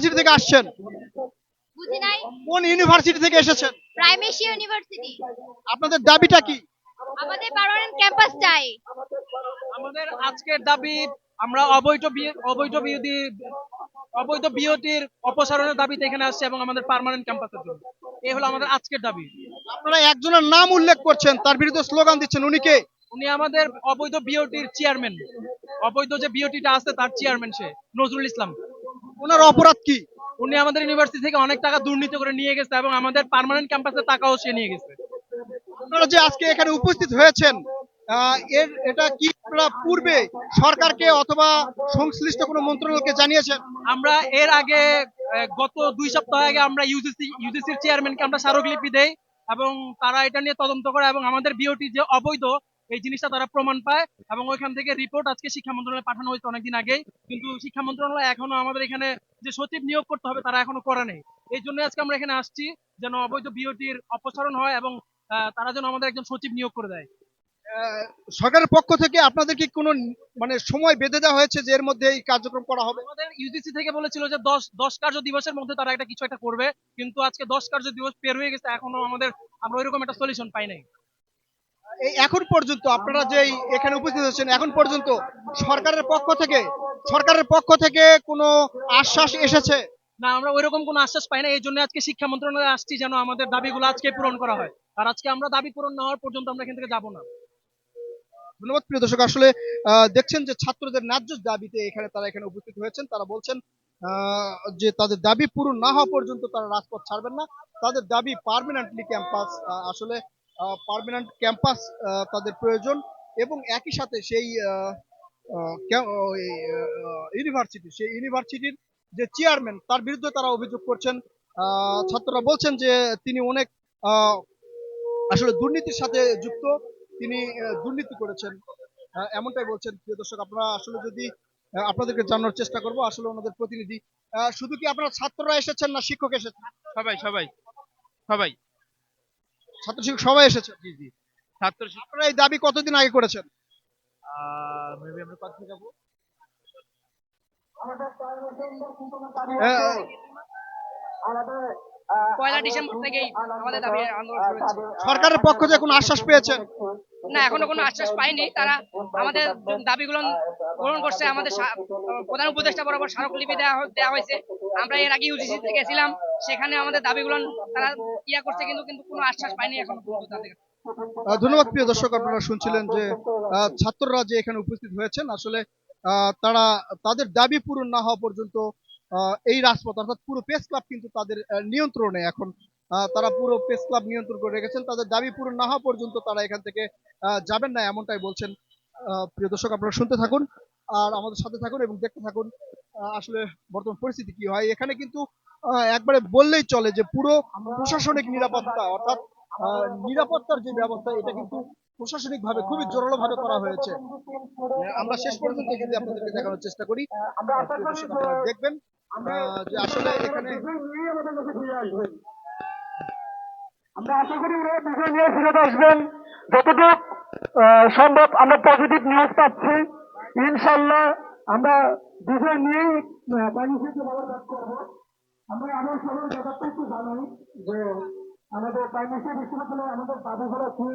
University থেকে আসছেন? বুঝি নাই। কোন ইউনিভার্সিটি থেকে এসেছেন? প্রাইমেশি ইউনিভার্সিটি আপনাদের দাবিটা কি? আমাদের পার্মানেন্ট ক্যাম্পাস চাই। আমাদের আজকের দাবি আমরা অবৈধ অবৈধ বিরোধী অবৈধ বিওটির অপসারণের দাবিতে এখানে আসছে এবং আমাদের পার্মানেন্ট ক্যাম্পাসের জন্য। এই হলো আমাদের আজকের দাবি। আপনারা একজনের নাম উল্লেখ করছেন তার বিরুদ্ধে স্লোগান দিচ্ছেন উনি কে? উনি আমাদের অবৈধ বিওটির চেয়ারম্যান অবৈধ যে বিওটিটা আছে তার চেয়ারম্যান সে নজরুল ইসলাম। ওনার অপরাধ কি? উনি আমাদের ইউনিভার্সিটি থেকে অনেক টাকা দুর্নীতি করে নিয়ে গেছে এবং আমাদের পার্মানেন্ট ক্যাম্পাসের টাকাও সে নিয়ে গেছে। আপনারা যে আজকে এখানে উপস্থিত হয়েছেন এর এটা কি আপনারা পূর্বে সরকারকে অথবা সংশ্লিষ্ট কোনো মন্ত্রণালয়কে জানিয়েছেন? আমরা এর আগে গত দুই সপ্তাহ আগে আমরা ইউজিসি ইউজিসির চেয়ারম্যানকে আমরা স্মারকলিপি দেই এবং তারা এটা নিয়ে তদন্ত করে এবং আমাদের বিওটি যে অবৈধ এই জিনিসটা তারা প্রমাণ পায় এবং ওইখান থেকে রিপোর্ট আজকে শিক্ষা মন্ত্রণালয়ে পাঠানো হয়েছে অনেকদিন আগেই কিন্তু শিক্ষা মন্ত্রণালয় এখনও আমাদের এখানে যে সচিব নিয়োগ করতে হবে তারা এখনও করে নেই। এই জন্য আজকে আমরা এখানে আসছি যেন অবৈধ বিওটির অপসারণ হয় এবং তারা যেন আমাদের একজন সচিব নিয়োগ করে দেয়। সরকারের পক্ষ থেকে আপনাদের কি কোনো মানে সময় বেঁধে দেওয়া হয়েছে যে এর মধ্যে এই কার্যক্রম করা হবে? আমাদের ইউজিসি থেকে বলেছিল যে দশ দশ কার্য দিবসের মধ্যে তারা একটা কিছু একটা করবে। কিন্তু আজকে দশ কার্য দিবস পের হয়ে গেছে। এখনও আমাদের আমরা ওইরকম একটা সলিউশন পাই নাই। এখন পর্যন্ত আপনারা যে এখানে উপস্থিত হয়েছেন এখন পর্যন্ত সরকারের পক্ষ থেকে সরকারের পক্ষ থেকে কোনো আশ্বাস এসেছে? না আমরা ওইরকম কোনো আশ্বাস পাই না। এই জন্য আজকে শিক্ষা মন্ত্রণালয়ে আসছি যেন আমাদের দাবিগুলো আজকে পূরণ করা হয়। আর আজকে আমরা দাবি পূরণ না হওয়ার পর্যন্ত আমরা এখান থেকে যাব না। ধন্যবাদ প্রিয় দর্শক। আসলে দেখছেন যে ছাত্রদের ন্যায্য দাবিতে এখানে তারা এখানে উপস্থিত হয়েছেন। তারা বলছেন আহ, যে তাদের দাবি পূরণ না হওয়া পর্যন্ত তারা রাজপথ ছাড়বেন না। তাদের দাবি পার্মানেন্টলি ক্যাম্পাস আসলে পার্মানেন্ট ক্যাম্পাস তাদের প্রয়োজন এবং একই সাথে সেই ইউনিভার্সিটি সেই ইউনিভার্সিটির যে চেয়ারম্যান তার বিরুদ্ধে তারা অভিযোগ করছেন। ছাত্ররা বলছেন যে তিনি অনেক আসলে দুর্নীতির সাথে যুক্ত। তিনি দুর্নীতি করেছেন। এমনটাই বলছেন। প্রিয় দর্শক, আপনারা আসলে যদি আপনাদেরকে জানার চেষ্টা করব, আসলে ওনাদের প্রতিনিধি শুধু কি আপনারা ছাত্ররা এসেছেন না শিক্ষক এসেছেন? সবাই সবাই সবাই। ছাত্র শিক্ষক সবাই এসেছেন জি জি। ছাত্র আপনারা এই দাবি কতদিন আগে করেছেন? মেবি আমরা কত যাব? পয়লা ডিসেম্বর থেকেই আমাদের দাবি আন্দোলন শুরু সরকারের পক্ষ থেকে কোনো আশ্বাস পেয়েছেন? না এখনও কোনো আশ্বাস পাইনি। তারা আমাদের দাবিগুলো গ্রহণ করছে। আমাদের প্রধান উপদেষ্টা বরাবর স্মারকলিপি দেওয়া দেওয়া হয়েছে। আমরা এর আগে ইউজিসি থেকে গেছিলাম, সেখানে আমাদের দাবিগুলো তারা ইয়া করছে, কিন্তু কিন্তু কোনো আশ্বাস পাইনি এখনও পর্যন্ত তাদের ধন্যবাদ প্রিয় দর্শক, আপনারা শুনছিলেন যে ছাত্ররা যে এখানে উপস্থিত হয়েছেন, আসলে তারা, তাদের দাবি পূরণ না হওয়া পর্যন্ত এই রাজপথ, অর্থাৎ পুরো প্রেস ক্লাব কিন্তু তাদের নিয়ন্ত্রণে এখন তারা পুরো প্রেস ক্লাব নিয়ন্ত্রণ করে রেখেছেন। তাদের দাবি পূরণ না হওয়া পর্যন্ত তারা এখান থেকে যাবেন না, এমনটাই বলছেন প্রিয় দর্শক, আপনারা শুনতে থাকুন। আর আমাদের সাথে থাকুন এবং দেখতে থাকুন আসলে বর্তমান পরিস্থিতি কি হয়। এখানে কিন্তু একবারে বললেই চলে যে পুরো প্রশাসনিক নিরাপত্তা অর্থাৎ নিরাপত্তার যে ব্যবস্থা এটা কিন্তু প্রশাসনিক ভাবে খুবই জোরালো ভাবে করা হয়েছে। আমরা শেষ পর্যন্ত যদি আপনাদেরকে দেখানোর চেষ্টা করি। দেখবেন যে আসলে এখানে আমরা আশা করি ওরা বিষয় নিয়ে ফিরত আসবেন। যতটুকু সম্ভব আমরা পজিটিভ নিউজ পাচ্ছি। ইনশাল্লাহ আমরা দুজন নিয়েই বাণিজ্যকে ভালো কাজ করব। আমরা আমার সবার ব্যাপারটা একটু জানাই যে আমাদের প্রাইমারি বিশ্ববিদ্যালয়ে আমাদের দাবিগুলো কি?